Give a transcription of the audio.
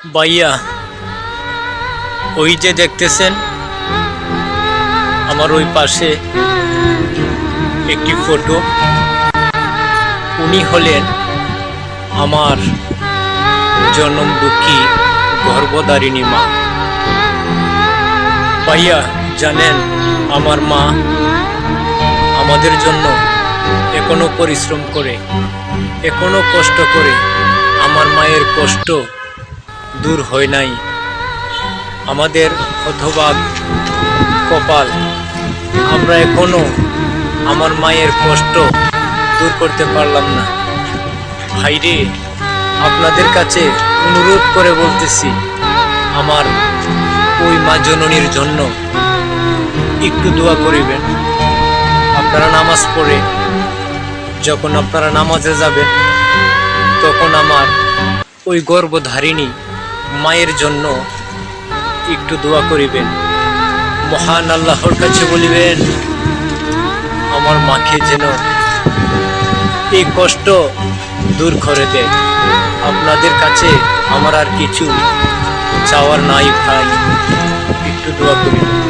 ভাইয়া, ওই যে দেখতেছেন, আমার ওই পাশে একটি ফটো। উনি হলেন আমার জন্ম দুঃখী গর্ভদারিণী মা। ভাইয়া, জানেন, আমার মা আমাদের জন্য এখনও পরিশ্রম করে, এখনও কষ্ট করে, আমার মায়ের কষ্ট দূর হয় নাই। আমাদের হতভাগ কপাল। আমরা এখনও আমার মায়ের কষ্ট দূর করতে পারলাম না। ভাইরে আপনাদের কাছে অনুরোধ করে বলতেছি, আমার ওই মা জননীর জন্য একটু দোয়া করিবেন। আপনারা নামাজ পড়ে, যখন আপনারা নামাজে যাবেন, তখন আমার ওই গর্ভধারিণী মায়ের জন্য একটু দোয়া করিবেন। মহান আল্লাহর কাছে বলিবেন, আমার মাকে যেন এই কষ্ট দূর করে দেয় আপনাদের কাছে আমার আর কিছু চাওয়ার নাই ভাই। একটু দোয়া করিবেন।